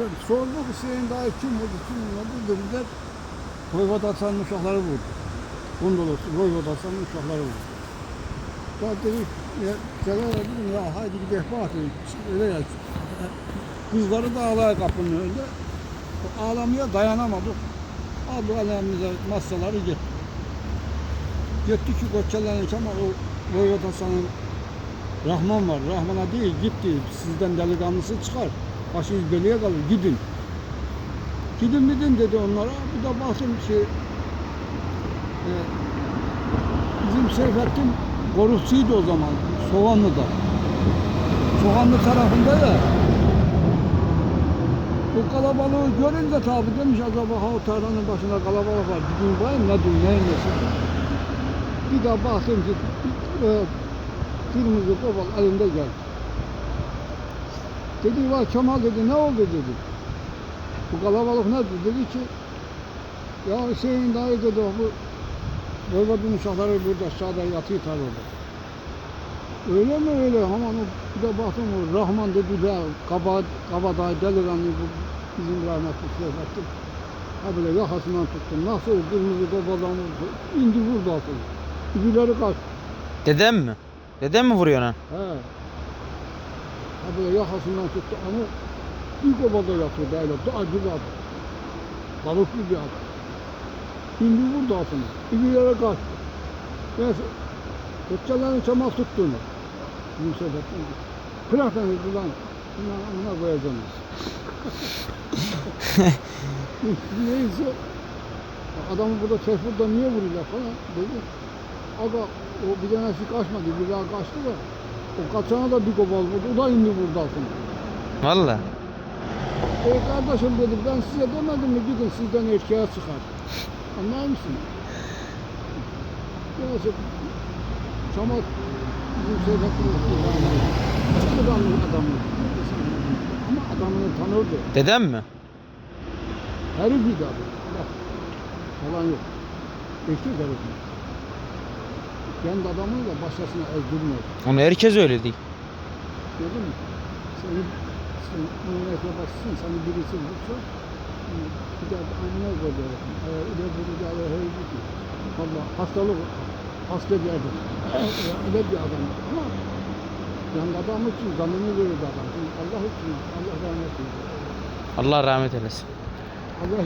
ben sorduk Hüseyin daha kim vurdu kim vurdu dediler. Voyvod Hasan'ın uşakları vurdu. Kundolası Voyvod Hasan'ın uşakları vurdu. Ben dedik ya Celal dedim ya haydi gidelim bak dedik. Öyle ya. Kızları da ağlaya kapının önünde. Ağlamaya dayanamadık. Aldık elimize masaları gittik. Gitti ki Koçyalan'ın ama o Voyvod Hasan'ın Rahman var. Rahman'a değil gitti. Sizden delikanlısı çıkar. Başınız beleye kalır. Gidin. Gidin gidin dedi onlara. Bir de baktım şey e, bizim Seyfettin korusuydu o zaman. Soğanlı'da. Soğanlı tarafında ya. Bu kalabalığı görünce tabi demiş acaba ha o tarlanın başında kalabalık var. Gidin bayım ne diyeyim neyin nesi. Bir daha baktım ki e, kırmızı kobal elinde geldi. Dedi var Kemal dedi ne oldu dedi. Bu kalabalık nedir? Dedi ki ya Hüseyin dayı dedi bu Voyvodun uşakları burada aşağıda yatıyor tarlada. Öyle mi öyle? Aman o bir de baktım o Rahman dedi de kaba, kabadayı delikanlı bu bizim rahmetli Seyfettin. Ha böyle yakasından tuttum. Nasıl o kırmızı vurdu? İndi vurdu atıldı. Öbürleri kaçtı. Dedem mi? Dedem mi vuruyor lan? He. Ha böyle yakasından tuttu ama bir kovada yatıyordu öyle dağcı bir adam. Balıklı bir adam. Şimdi vurdu altını. Bir yere kaçtı. Neyse. Koçyaların çamak tuttuğunu. Bizim sebepten. Bırak beni ulan. Buna, buna koyacağım. Neyse. Adamı burada telefonda niye vuruyorlar falan dedi. Aga o bir tanesi kaçmadı, bir daha kaçtı da o kaçana da bir kobal vurdu, o da indi vurdu altına. Valla. E kardeşim dedi, ben size demedim mi gidin sizden erkeğe çıkar. Anlar mısın? Neyse, bizim Seyfettin Adamın adamı. Ama adamını tanırdı. Dedem mi? Herif bir adam. Bak, falan yok. Erkek herif. Kendi adamını da başkasına ezdirmiyor. Onu herkes öyle değil. Gördün mü? Seni, sen memleket başısın, seni birisi vursa bir de annene koyuyor. Eğer öyle bunu da öyle gitti. Valla hastalık, hasta bir adam. öyle bir adam. Ama yani adam için canını verirdi adam. Allah için, Allah rahmet eylesin. Allah rahmet eylesin. Allah